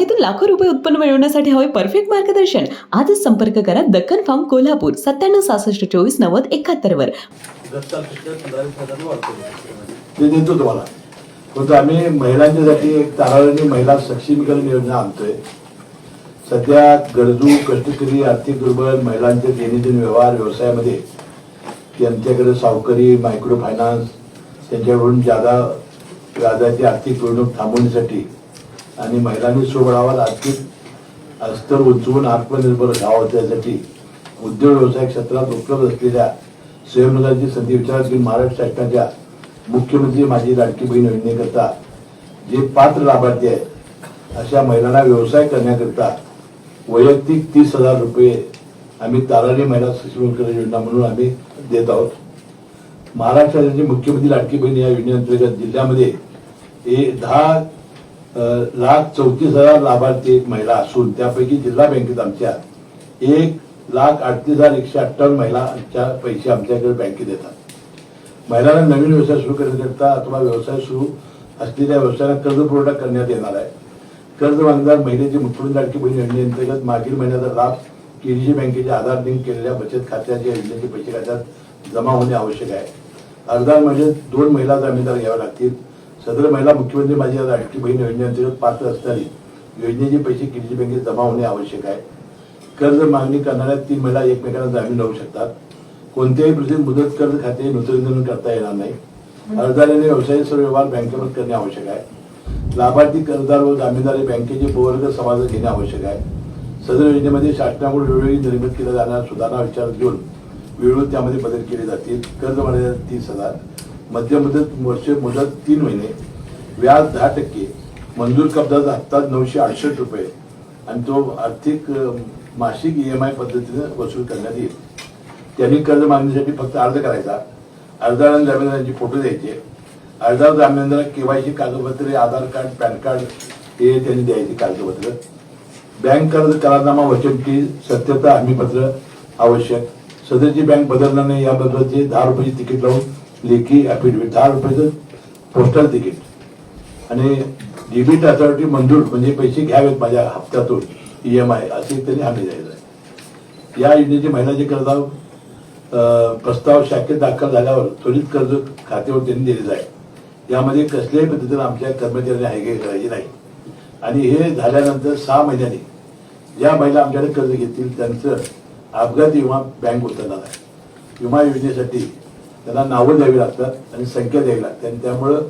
बागेतून लाखो रुपये उत्पन्न मिळवण्यासाठी हवे परफेक्ट मार्गदर्शन. आजच संपर्क करा दक्कन फार्म कोल्हापूर सत्त्याण्णव सहासष्ट चोवीस नव्वद एकाहत्तर वर. ते देतो तुम्हाला. परंतु आम्ही महिलांच्यासाठी एक तारावणी महिला सक्षमीकरण योजना आणतोय. सध्या गरजू कष्टकरी आर्थिक दुर्बल महिलांचे दैनंदिन व्यवहार व्यवसायामध्ये त्यांच्याकडे सावकारी मायक्रो फायनान्स त्यांच्याकडून जादा व्याजाची आर्थिक गुंतवणूक थांबवण्यासाठी आणि महिलांनी स्वबळावर आर्थिक स्तर उंचवून आत्मनिर्भर व्हावं त्यासाठी उद्योग व्यवसाय क्षेत्रात उपलब्ध असलेल्या स्वयंरोजगारची संधी विचारात घेऊन महाराष्ट्र शासनाच्या मुख्यमंत्री माझी लाडकी बहीण योजनेकरता जे पात्र लाभार्थी आहेत अशा महिलांना व्यवसाय करण्याकरता वैयक्तिक तीस हजार रुपये आम्ही तारणी महिला सक्षमीकरण योजना म्हणून आम्ही देत आहोत. महाराष्ट्र राज्याचे मुख्यमंत्री लाडकी बहीण या योजनेअंतर्गत जिल्ह्यामध्ये दहा लाख चौतीस हजार लाभार्थी महिला असून त्यापैकी जिल्हा बँकेत आमच्या एक लाख अडतीस हजार एकशे अठ्ठावन्न महिलांच्या पैसे आमच्याकडे बँकेत येतात. महिलांना नवीन व्यवसाय सुरू करण्याकरता अथवा व्यवसाय सुरू असलेल्या व्यवसायाला कर्ज पुरवठा करण्यात येणार आहे. कर्ज मागदार महिलेची मुठून लाडकी बहीण योजनेअंतर्गत मागील महिन्याचा लाभ केडीसी बँकेच्या आधार लिंक केलेल्या बचत खात्याच्या योजनेचे पैसे खात्यात जमा होणे आवश्यक आहे. अर्जदार म्हणजे दोन महिला जामीनदार घ्याव्या लागतील. सदर महिला मुख्यमंत्री माझी राष्ट्रीय बहीण योजनेअंतर्गत पात्र असणारी योजनेचे पैसे केडीसी बँकेत जमा होणे आवश्यक आहे. कर्ज मागणी करणाऱ्या तीन महिला एकमेकांना जामीन लावू शकतात. कोणत्याही परिस्थितीत मुदत कर्ज खाते नूतनीकरण करता येणार नाही. अर्जदाराने व्यवसाय सर्व व्यवहार बँकेमध्ये करणे आवश्यक आहे. लाभार्थी कर्जदार व जामीनदार हे बँकेचे बहुवर्ग समाजात घेणे आवश्यक आहे. सदर योजनेमध्ये शासनाकडून वेळोवेळी निर्मित केल्या जाणाऱ्या सुधारणा विचारात घेऊन वेळोवेळी त्यामध्ये बदल केले जातील. कर्ज मर्यादा तीस हजार. मध्य मुदत वर्ष मुदत तीन महिने. व्याज दहा टक्के. मंजूर कब्जाचा हप्ता नऊशे अडुसष्ट रुपये. आणि तो आर्थिक मासिक ई एम आय पद्धतीने वसूल करण्यात येईल. त्यांनी कर्ज मागणीसाठी फक्त अर्ज करायचा. अर्जाला जामीनदारांचे फोटो द्यायचे. अर्जदार जामीनदार केवायसी कागदपत्रे आधार कार्ड पॅन कार्ड हे त्यांनी द्यायचे कागदपत्र. बँक कर्ज करारनामा वचनची सत्यता हमीपत्र आवश्यक. सदरची बँक बदलणार नाही याबद्दलचे दहा रुपयाची तिकीट लावून लेखी ॲफिडेविट दहा रुपयाचं पोस्टल तिकीट आणि डेबिट अथॉरिटी मंजूर म्हणजे पैसे घ्यावेत माझ्या हप्त्यातून ई एम आय असे त्यांनी हमी द्यायचं आहे. या योजनेची महिलाची कर्ज प्रस्ताव शाखेत दाखल झाल्यावर त्वरित कर्ज खात्यावर त्यांनी दिले जाईल यामध्ये कसल्याही पद्धतीने आमच्या कर्मचाऱ्यांनी हायगे करायची नाही. आणि हे झाल्यानंतर सहा महिन्यांनी ज्या महिला आमच्याकडे कर्ज घेतील त्यांचं अपघात विमा बँक उतरणार आहे. विमा योजनेसाठी त्यांना नावं द्यावी लागतात आणि संख्या द्यावी लागते. आणि त्यामुळं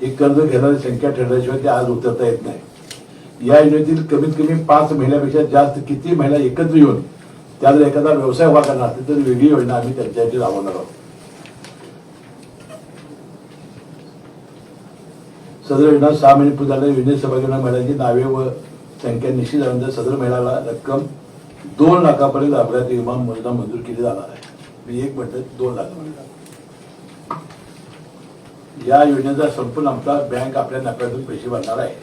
हे कर्ज घेणारी संख्या ठरल्याशिवाय ते आज उतरता येत नाही. या योजनेतील कमीत कमी पाच महिन्यापेक्षा जास्त किती महिला एकत्र येऊन त्या जर एखादा व्यवसाय उभा करणार असेल तर वेगळी योजना आम्ही त्यांच्यासाठी राबवणार आहोत. सदर योजना सहा महिने पूर्ण झाल्या योजनेत सहभागी महिलांची नावे व संख्या निश्चित झाल्यानंतर सदर महिलाला रक्कम दोन लाखापर्यंत अपघाती विमा योजना मंजूर केली जाणार आहे. मी एक म्हणतो दोन लाखापर्यंत. या योजनेचा संपूर्ण आमचा बँक आपल्या नफ्यातून पैसे भरणार आहे.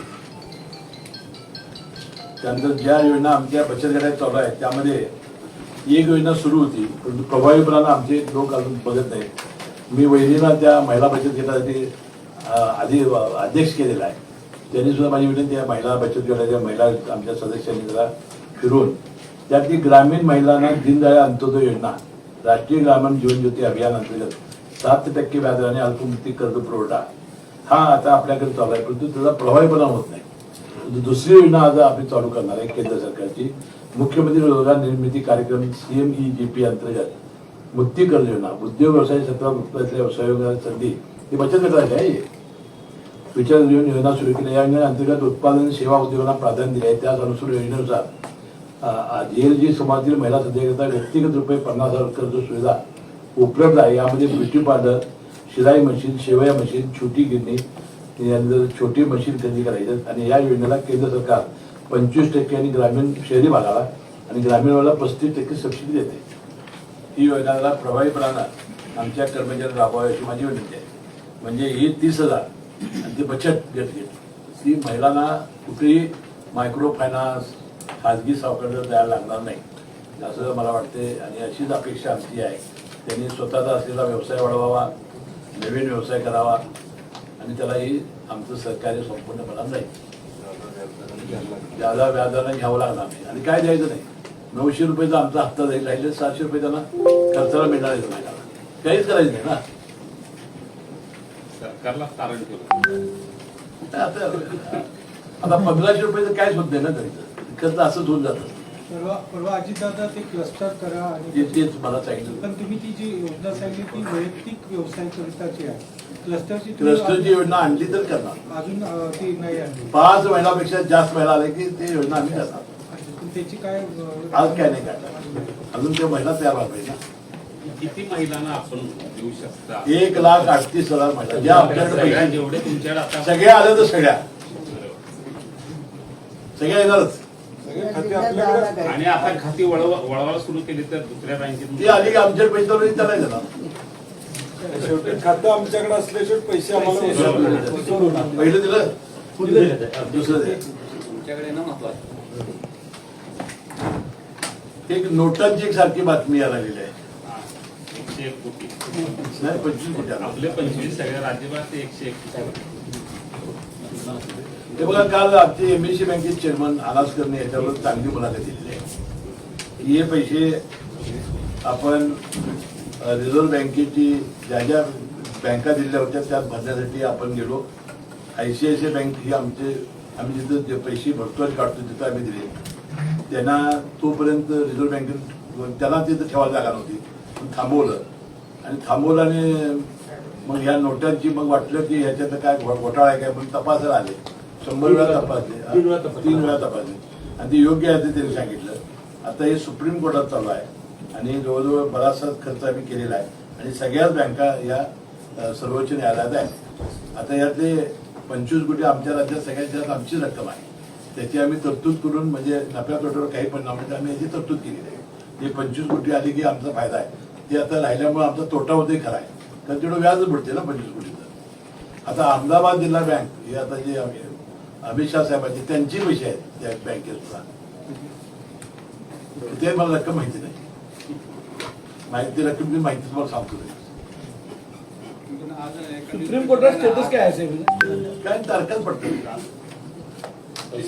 त्यानंतर ज्या योजना आमच्या बचत गटात चालू आहेत त्यामध्ये एक योजना सुरू होती परंतु प्रभावीपणानं आमचे लोक अजून बघत नाहीत. मी वहिनीला त्या महिला बचत गटासाठी आधी अध्यक्ष केलेला आहे. त्यांनी सुद्धा माझी विनंती आहे महिला बचत गटाच्या महिला आमच्या सदस्यांनी जरा फिरून त्यातली ग्रामीण महिलांना दीनदयाळ अंत्योदय योजना राष्ट्रीय ग्रामीण जीवन ज्योती अभियान अंतर्गत सात टक्के व्याजाने अल्पमुक्ती कर्ज पुरवठा. हा आता आपल्याकडे चालू आहे परंतु त्याचा प्रभावीपणा होत नाही. दुसरी योजना आज आम्ही चालू करणार आहे केंद्र सरकारची. मुख्यमंत्री रोजगार निर्मिती कार्यक्रम सीएमई जी पी अंतर्गत मुक्ती कर्ज योजना उद्योग व्यवसाय क्षेत्रात उत्पत्तीच्या व्यवसाय संधी ही बचत गटाची आहे. विचार घेऊन योजना सुरू केली या योजनेअंतर्गत उत्पादन सेवा उद्योगांना प्राधान्य दिले आहे. त्याच अनुसार योजनेनुसार जी समाजातील महिला सध्याकरता व्यक्तिगत रुपये पन्नास हजार कर्ज सुविधा उपलब्ध आहे. यामध्ये ब्युटी पार्लर शिलाई मशीन शेवया मशीन छोटी गिरणी यानंतर छोटी मशीन खरेदी करायचं आणि या योजनेला केंद्र सरकार पंचवीस टक्के आणि ग्रामीण शहरी भागाला आणि ग्रामीण भागाला पस्तीस टक्के सबसिडी देते. ही योजनाला प्रभावीपणानं आमच्या कर्मचाऱ्यांना राबवावी अशी माझी विनंती आहे. म्हणजे ही तीस हजार आणि ती बचत गट ती महिलांना कुठेही मायक्रो फायनान्स खाजगी सावकार द्यायला लागणार नाही. असं मला वाटते आणि अशीच अपेक्षा आमची आहे. त्यांनी स्वतःचा असलेला व्यवसाय वाढवावा नवीन व्यवसाय करावा आणि त्यालाही आमचं सहकार्य संपूर्णपणे जाईल. ज्यादा व्याजाला घ्यावं लागणार नाही. आणि काय द्यायचं नाही? नऊशे रुपयाचा आमचा हप्ता जाईल. राहिले सातशे रुपये त्यांना खर्चाला मिळणार आहे महिन्याला काहीच करायचं नाही ना? सरकारला तारण काय आता पंधराशे रुपयाचं काहीच होत नाही ना तरी? खर्च असंच होऊन जातं. परवा परवा अजितदादा ते क्लस्टर करा आणि तेच मला सांगितलं पण तुम्ही ती जी योजना सांगितली ती वैयक्तिक व्यवसायाकरिताची आहे. क्लस्टरची योजना आणली तर करणार. अजून अं, ती नाही आणली. पाच महिन्यापेक्षा जास्त महिना आले की ते योजना आम्ही करणार. पण त्याची काय अं, आज काय नाही काढणार अजून ते महिला तयार व्हायला पाहिजे ना. किती महिलांना आपण देऊ शकता? एक लाख अडतीस हजार महिला. ज्या सगळ्या पैसे- जेवढे तुमच्याकडे आता सगळ्या आल्या तर सगळ्या. सगळ्या येणारच. सगळे खाते आपल्याकडे आणि आता खाती वळवा वळवायला सुरू केली तर दुसऱ्या ती बँकेत आली की आमच्याकडे पैसे आले की त्याला देणार शेवटी खातं आमच्याकडे असल्याशिवाय पैसे आम्हाला. पहिलं दिलं. दुसरं दिलं तुमच्याकडे ना महत्वाचं. एक नोटांची एक सारखी बातमी यायला लागलेली आहे. हा, एकशे एक कोटी. नाही पंचवीस कोटी आला. आपले पंचवीस सगळ्या राज्यभरात ते एकशे एक हे बघा काल आमचे एमएससी बँकेचे चेअरमन आलासकरने याच्यावर चांगली मुलाखत दिलेली आहे. की हे पैसे आपण रिझर्व्ह बँकेची ज्या ज्या बँका दिलेल्या होत्या त्यात भरण्यासाठी आपण गेलो. I C I C I bank ही आमचे आम्ही जिथं जे पैसे भरतो काढतो तिथं आम्ही दिले. त्यांना तोपर्यंत रिझर्व्ह बँकेत त्याला तिथं ठेवायला जागा नव्हती. थांबवलं. आणि थांबवलं आणि मग ह्या नोटांची मग वाटलं की ह्याच्यात काय घो- घोटाळा आहे काय पण तपासायला आले. शंभर वेळा तपासले तीन वेळा तपासले. तीन वेळा तपासले. आणि ते योग्य आहे ते त्यांनी सांगितलं. आता हे सुप्रीम कोर्टात चालू आहे. आणि जवळजवळ बराचसा खर्च आम्ही केलेला आहे. आणि सगळ्याच बँका या अ, सर्वोच्च न्यायालयात आहेत. आता यातले पंचवीस कोटी आमच्या राज्यात सगळ्यात जास्त आमची रक्कम आहे. त्याची आम्ही तरतूद करून म्हणजे नफ्या तोट्यावर काही परिणाम म्हणजे आम्ही याची तरतूद केलेली आहे. जे पंचवीस कोटी आली की आमचा फायदा आहे. ते आता राहिल्यामुळे आमचा तोटा होते खरा आहे. कारण तेवढं व्याज बुडते ना पंचवीस कोटीचं आता अहमदाबाद जिल्हा बँक हे आता जे आम्ही- अमित शाह साहेबांचे त्यांचे पैसे आहेत त्या बँकेत सुद्धा ते मला रक्कम माहिती नाही. माहिती रक्कम मी माहिती तुम्हाला सांगतो. सुप्रीम कोर्टात स्टेटस काय आहे? काय तारखाच पडतात.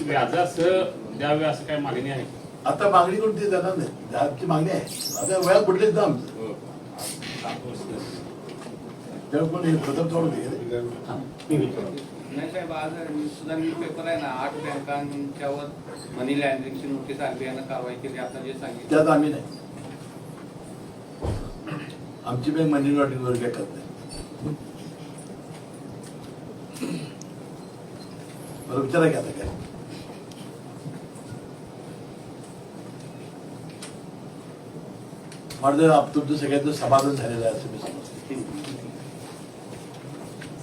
व्याजाचं द्यावे असं काय मागणी आहे? आता मागणी करून ते जाणार नाही. व्याजची मागणी आहे. आता व्याज बुडलेच ना आमचं हो. पण हे प्रथम घे नाही साहेब आज सुद्धा न्यूज पेपर आहे ना आठ बँकांच्यावर मनी लँड्रिंगची नोटीस आरबीआयनं कारवाई केली आता जे सांगितलं. त्यात आम्ही नाही. आमची बँक मनी लॉन्ड्रिंग वगैरे काय करत नाही. मला विचारा की आता काय. म्हणजे तुमचं सगळ्यांचं समाधान झालेलं आहे असं मी सांगतो.